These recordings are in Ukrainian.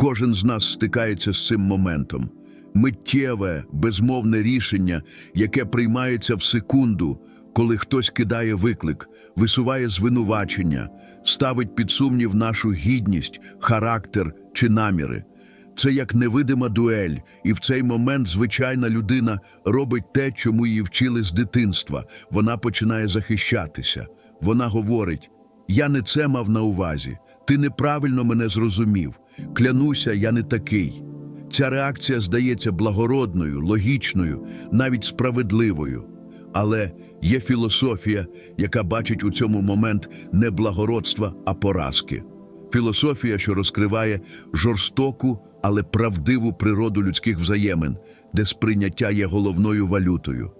Кожен з нас стикається з цим моментом. Миттєве, безмовне рішення, яке приймається в секунду, коли хтось кидає виклик, висуває звинувачення, ставить під сумнів нашу гідність, характер чи наміри. Це як невидима дуель, і в цей момент звичайна людина робить те, чому її вчили з дитинства. Вона починає захищатися. Вона говорить: Я не це мав на увазі, ти неправильно мене зрозумів. Клянуся, я не такий. Ця реакція здається благородною, логічною, навіть справедливою. Але є філософія, яка бачить у цьому момент не благородства, а поразки. Філософія, що розкриває жорстоку, але правдиву природу людських взаємин, де сприйняття є головною валютою.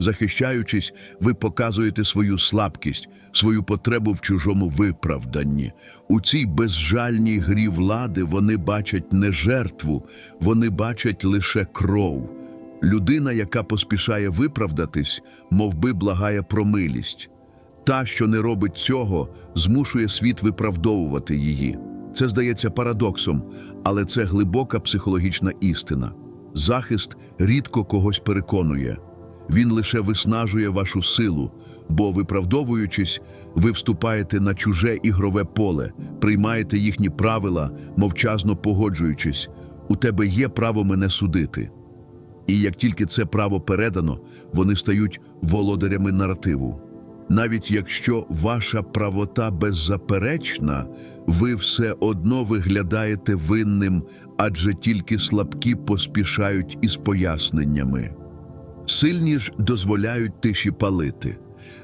Захищаючись, ви показуєте свою слабкість, свою потребу в чужому виправданні. У цій безжальній грі влади вони бачать не жертву, вони бачать лише кров. Людина, яка поспішає виправдатись, мов би благає про милість. Та, що не робить цього, змушує світ виправдовувати її. Це здається парадоксом, але це глибока психологічна істина. Захист рідко когось переконує. Він лише виснажує вашу силу, бо, виправдовуючись, ви вступаєте на чуже ігрове поле, приймаєте їхні правила, мовчазно погоджуючись. У тебе є право мене судити. І як тільки це право передано, вони стають володарями наративу. Навіть якщо ваша правота беззаперечна, ви все одно виглядаєте винним, адже тільки слабкі поспішають із поясненнями. Сильні ж дозволяють тиші палити.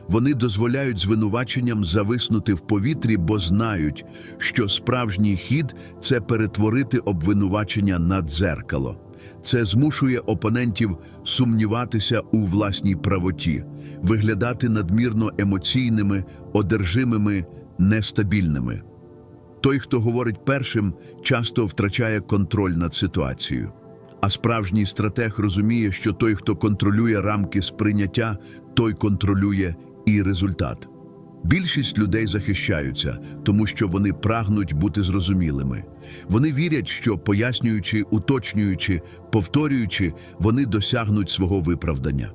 Вони дозволяють звинуваченням зависнути в повітрі, бо знають, що справжній хід це перетворити обвинувачення на дзеркало. Це змушує опонентів сумніватися у власній правоті, виглядати надмірно емоційними, одержимими, нестабільними. Той, хто говорить першим, часто втрачає контроль над ситуацією. А справжній стратег розуміє, що той, хто контролює рамки сприйняття, той контролює і результат. Більшість людей захищаються, тому що вони прагнуть бути зрозумілими. Вони вірять, що пояснюючи, уточнюючи, повторюючи, вони досягнуть свого виправдання.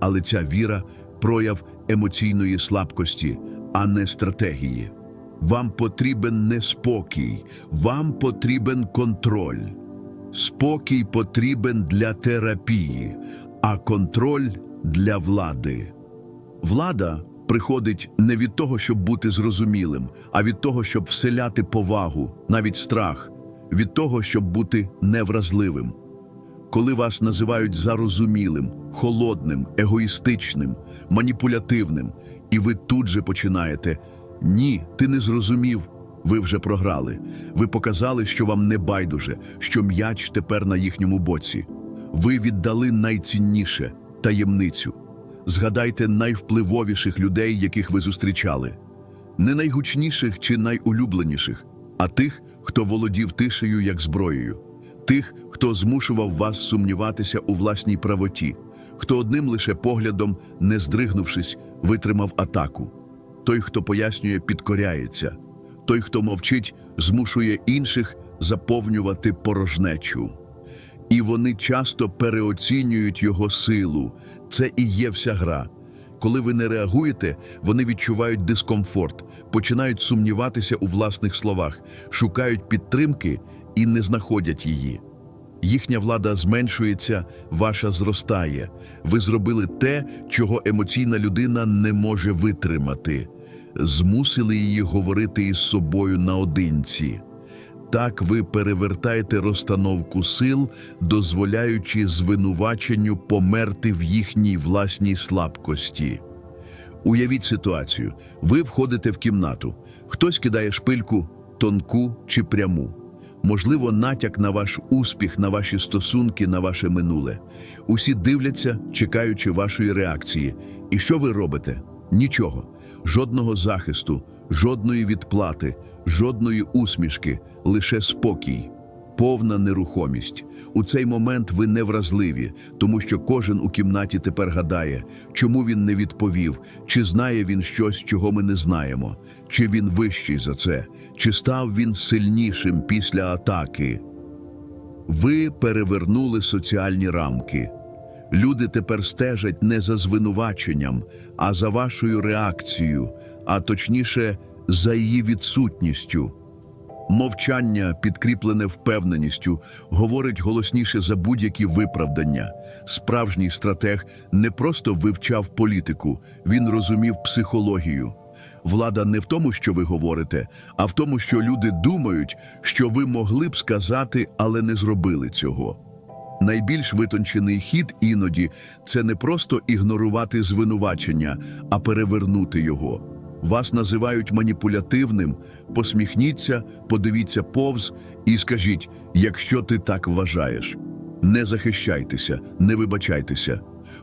Але ця віра прояв емоційної слабкості, а не стратегії. Вам потрібен не спокій, вам потрібен контроль. Спокій потрібен для терапії, а контроль для влади. Влада приходить не від того, щоб бути зрозумілим, а від того, щоб вселяти повагу, навіть страх, від того, щоб бути невразливим. Коли вас називають зарозумілим, холодним, егоїстичним, маніпулятивним, і ви тут же починаєте ні, ти не зрозумів. Ви вже програли. Ви показали, що вам не байдуже, що м'яч тепер на їхньому боці. Ви віддали найцінніше таємницю. Згадайте найвпливовіших людей, яких ви зустрічали, не найгучніших чи найулюбленіших, а тих, хто володів тишею як зброєю, тих, хто змушував вас сумніватися у власній правоті, хто одним лише поглядом, не здригнувшись, витримав атаку. Той, хто пояснює, підкоряється. Той, хто мовчить, змушує інших заповнювати порожнечу. І вони часто переоцінюють його силу. Це і є вся гра. Коли ви не реагуєте, вони відчувають дискомфорт, починають сумніватися у власних словах, шукають підтримки і не знаходять її. Їхня влада зменшується, ваша зростає. Ви зробили те, чого емоційна людина не може витримати. Змусили її говорити із собою наодинці. Так ви перевертаєте розстановку сил, дозволяючи звинуваченню померти в їхній власній слабкості. Уявіть ситуацію: ви входите в кімнату, хтось кидає шпильку, тонку чи пряму. Можливо, натяк на ваш успіх, на ваші стосунки, на ваше минуле. Усі дивляться, чекаючи вашої реакції. І що ви робите? Нічого, жодного захисту, жодної відплати, жодної усмішки, лише спокій, повна нерухомість. У цей момент ви невразливі, тому що кожен у кімнаті тепер гадає, чому він не відповів, чи знає він щось, чого ми не знаємо, чи він вищий за це, чи став він сильнішим після атаки. Ви перевернули соціальні рамки. Люди тепер стежать не за звинуваченням, а за вашою реакцією, а точніше, за її відсутністю. Мовчання, підкріплене впевненістю, говорить голосніше за будь-які виправдання. Справжній стратег не просто вивчав політику, він розумів психологію. Влада не в тому, що ви говорите, а в тому, що люди думають, що ви могли б сказати, але не зробили цього. Найбільш витончений хід іноді це не просто ігнорувати звинувачення, а перевернути його. Вас називають маніпулятивним. Посміхніться, подивіться повз і скажіть, якщо ти так вважаєш. Не захищайтеся, не вибачайтеся.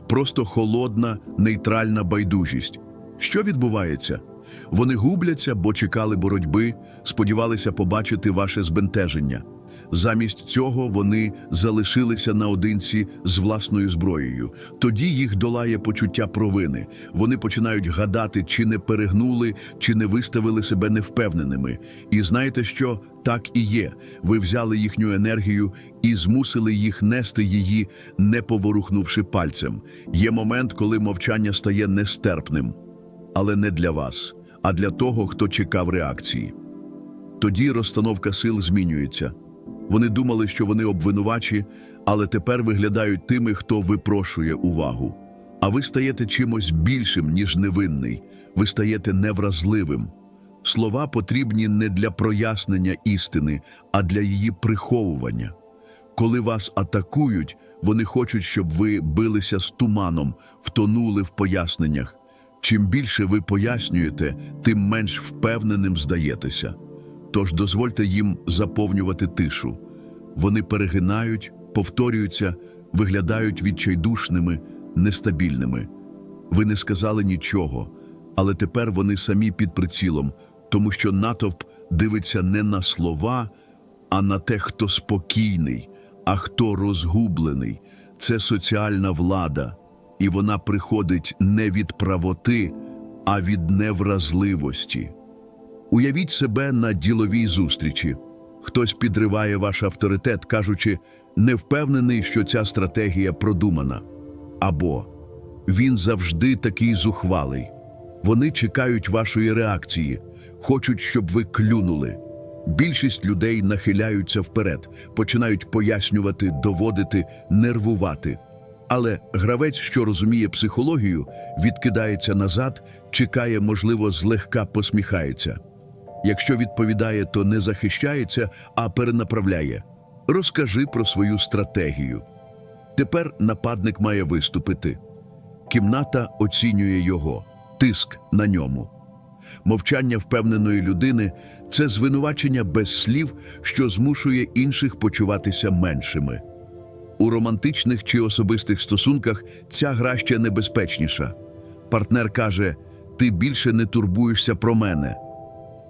Просто холодна, нейтральна байдужість. Що відбувається? Вони губляться, бо чекали боротьби, сподівалися побачити ваше збентеження. Замість цього вони залишилися наодинці з власною зброєю. Тоді їх долає почуття провини. Вони починають гадати, чи не перегнули, чи не виставили себе невпевненими. І знаєте що? Так і є. Ви взяли їхню енергію і змусили їх нести її, не поворухнувши пальцем. Є момент, коли мовчання стає нестерпним, але не для вас, а для того, хто чекав реакції. Тоді розстановка сил змінюється. Вони думали, що вони обвинувачі, але тепер виглядають тими, хто випрошує увагу. А ви стаєте чимось більшим, ніж невинний. Ви стаєте невразливим. Слова потрібні не для прояснення істини, а для її приховування. Коли вас атакують, вони хочуть, щоб ви билися з туманом, втонули в поясненнях. Чим більше ви пояснюєте, тим менш впевненим здаєтеся. Тож дозвольте їм заповнювати тишу. Вони перегинають, повторюються, виглядають відчайдушними, нестабільними. Ви не сказали нічого, але тепер вони самі під прицілом, тому що натовп дивиться не на слова, а на те, хто спокійний, а хто розгублений. Це соціальна влада, і вона приходить не від правоти, а від невразливості. Уявіть себе на діловій зустрічі. Хтось підриває ваш авторитет, кажучи, не впевнений, що ця стратегія продумана. Або він завжди такий зухвалий. Вони чекають вашої реакції, хочуть, щоб ви клюнули. Більшість людей нахиляються вперед, починають пояснювати, доводити, нервувати. Але гравець, що розуміє психологію, відкидається назад, чекає, можливо, злегка посміхається. Якщо відповідає, то не захищається, а перенаправляє. Розкажи про свою стратегію. Тепер нападник має виступити. Кімната оцінює його, тиск на ньому. Мовчання впевненої людини це звинувачення без слів, що змушує інших почуватися меншими. У романтичних чи особистих стосунках ця гра ще небезпечніша. Партнер каже: Ти більше не турбуєшся про мене.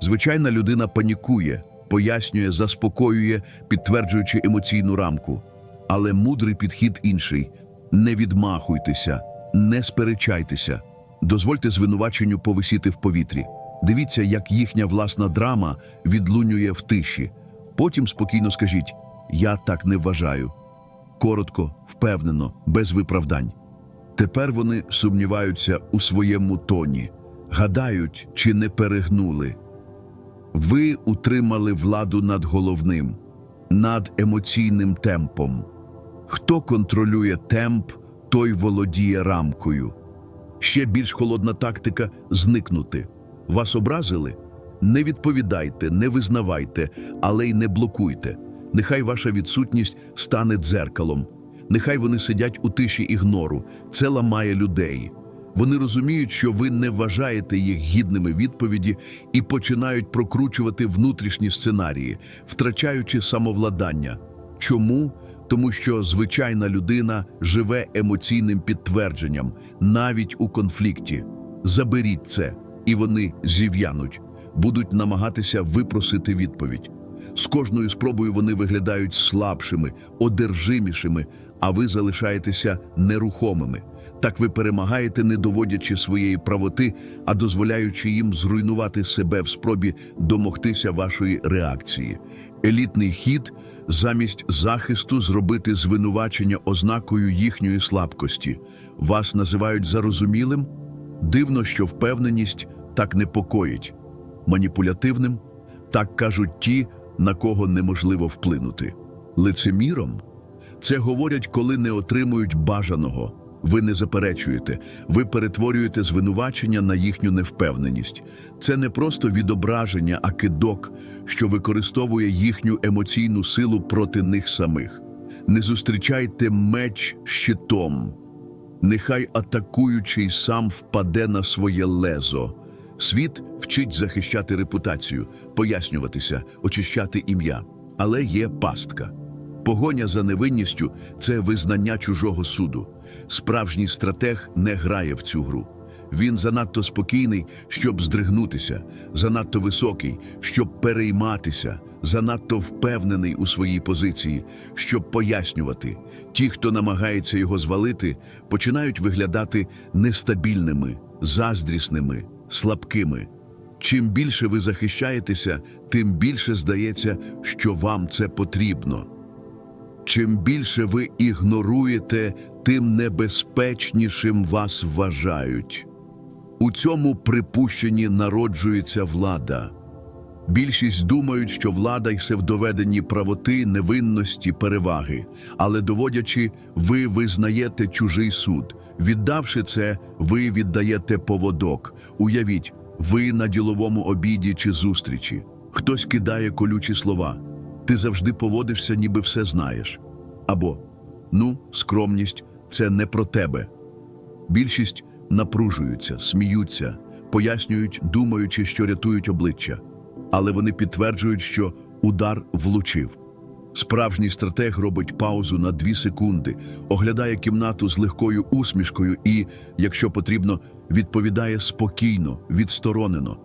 Звичайна людина панікує, пояснює, заспокоює, підтверджуючи емоційну рамку. Але мудрий підхід інший: не відмахуйтеся, не сперечайтеся, дозвольте звинуваченню повисіти в повітрі. Дивіться, як їхня власна драма відлунює в тиші. Потім спокійно скажіть: Я так не вважаю. Коротко, впевнено, без виправдань. Тепер вони сумніваються у своєму тоні, гадають, чи не перегнули. Ви утримали владу над головним, над емоційним темпом. Хто контролює темп, той володіє рамкою. Ще більш холодна тактика зникнути. Вас образили? Не відповідайте, не визнавайте, але й не блокуйте. Нехай ваша відсутність стане дзеркалом. Нехай вони сидять у тиші ігнору. Це ламає людей. Вони розуміють, що ви не вважаєте їх гідними відповіді і починають прокручувати внутрішні сценарії, втрачаючи самовладання. Чому? Тому що звичайна людина живе емоційним підтвердженням, навіть у конфлікті. Заберіть це, і вони зів'януть, будуть намагатися випросити відповідь. З кожною спробою вони виглядають слабшими, одержимішими, а ви залишаєтеся нерухомими. Так ви перемагаєте, не доводячи своєї правоти, а дозволяючи їм зруйнувати себе в спробі домогтися вашої реакції. Елітний хід замість захисту зробити звинувачення ознакою їхньої слабкості. Вас називають зарозумілим? Дивно, що впевненість так непокоїть. Маніпулятивним так кажуть ті, на кого неможливо вплинути. Лицеміром це говорять, коли не отримують бажаного. Ви не заперечуєте, ви перетворюєте звинувачення на їхню невпевненість. Це не просто відображення, а кидок, що використовує їхню емоційну силу проти них самих. Не зустрічайте меч щитом. Нехай атакуючий сам впаде на своє лезо. Світ вчить захищати репутацію, пояснюватися, очищати ім'я. Але є пастка. Погоня за невинністю це визнання чужого суду. Справжній стратег не грає в цю гру. Він занадто спокійний, щоб здригнутися, занадто високий, щоб перейматися, занадто впевнений у своїй позиції, щоб пояснювати. Ті, хто намагається його звалити, починають виглядати нестабільними, заздрісними, слабкими. Чим більше ви захищаєтеся, тим більше здається, що вам це потрібно. Чим більше ви ігноруєте, тим небезпечнішим вас вважають. У цьому припущенні народжується влада. Більшість думають, що влада йсе в доведенні правоти, невинності, переваги, але доводячи, ви визнаєте чужий суд. Віддавши це, ви віддаєте поводок. Уявіть, ви на діловому обіді чи зустрічі. Хтось кидає колючі слова. Ти завжди поводишся, ніби все знаєш. Або ну, скромність це не про тебе. Більшість напружуються, сміються, пояснюють, думаючи, що рятують обличчя, але вони підтверджують, що удар влучив. Справжній стратег робить паузу на дві секунди, оглядає кімнату з легкою усмішкою і, якщо потрібно, відповідає спокійно, відсторонено.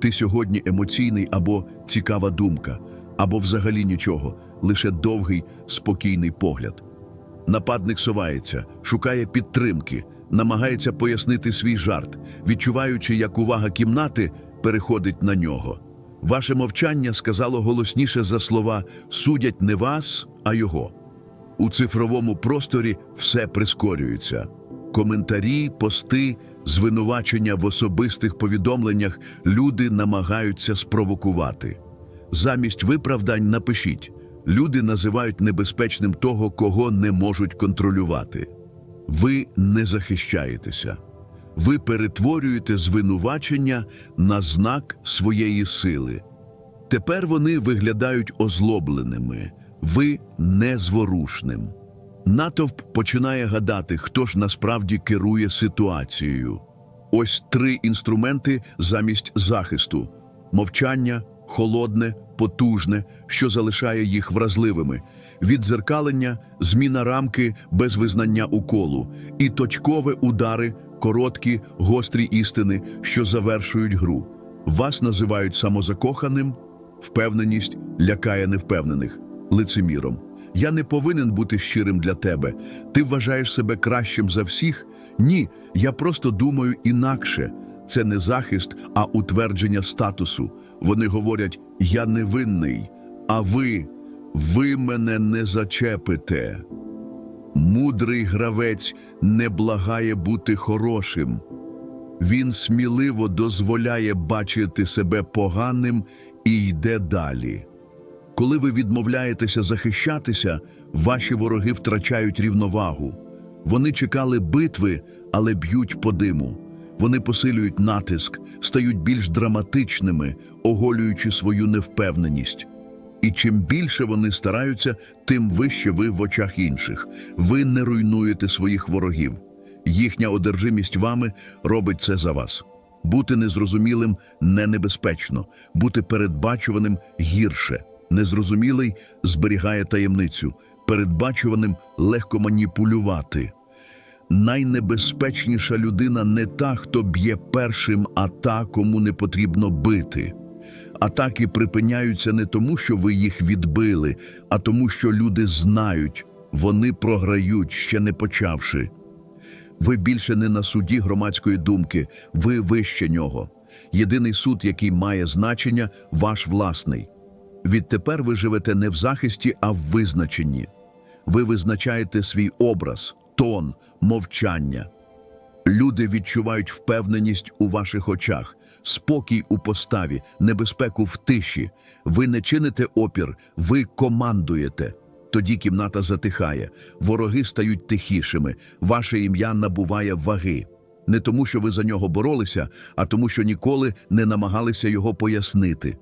Ти сьогодні емоційний або цікава думка, або взагалі нічого, лише довгий, спокійний погляд. Нападник совається, шукає підтримки, намагається пояснити свій жарт, відчуваючи, як увага кімнати переходить на нього. Ваше мовчання сказало голосніше за слова судять не вас, а його. У цифровому просторі все прискорюється. Коментарі, пости, звинувачення в особистих повідомленнях люди намагаються спровокувати. Замість виправдань напишіть люди називають небезпечним того, кого не можуть контролювати. Ви не захищаєтеся. Ви перетворюєте звинувачення на знак своєї сили. Тепер вони виглядають озлобленими, ви незворушним. Натовп починає гадати, хто ж насправді керує ситуацією. Ось три інструменти замість захисту: мовчання, холодне, потужне, що залишає їх вразливими, віддзеркалення, зміна рамки без визнання уколу, і точкове удари, короткі, гострі істини, що завершують гру. Вас називають самозакоханим, впевненість лякає невпевнених, лицеміром. Я не повинен бути щирим для тебе. Ти вважаєш себе кращим за всіх? Ні, я просто думаю інакше. Це не захист, а утвердження статусу. Вони говорять: я невинний, а ви, ви мене не зачепите. Мудрий гравець не благає бути хорошим. Він сміливо дозволяє бачити себе поганим і йде далі. Коли ви відмовляєтеся захищатися, ваші вороги втрачають рівновагу. Вони чекали битви, але б'ють по диму. Вони посилюють натиск, стають більш драматичними, оголюючи свою невпевненість. І чим більше вони стараються, тим вище ви в очах інших. Ви не руйнуєте своїх ворогів. Їхня одержимість вами робить це за вас. Бути незрозумілим не небезпечно, бути передбачуваним гірше. Незрозумілий зберігає таємницю, передбачуваним легко маніпулювати. Найнебезпечніша людина не та, хто б'є першим, а та, кому не потрібно бити. Атаки припиняються не тому, що ви їх відбили, а тому, що люди знають, вони програють, ще не почавши. Ви більше не на суді громадської думки, ви вище нього. Єдиний суд, який має значення, ваш власний. Відтепер ви живете не в захисті, а в визначенні. Ви визначаєте свій образ, тон, мовчання. Люди відчувають впевненість у ваших очах, спокій у поставі, небезпеку в тиші. Ви не чините опір, ви командуєте. Тоді кімната затихає, вороги стають тихішими, ваше ім'я набуває ваги. Не тому, що ви за нього боролися, а тому, що ніколи не намагалися його пояснити.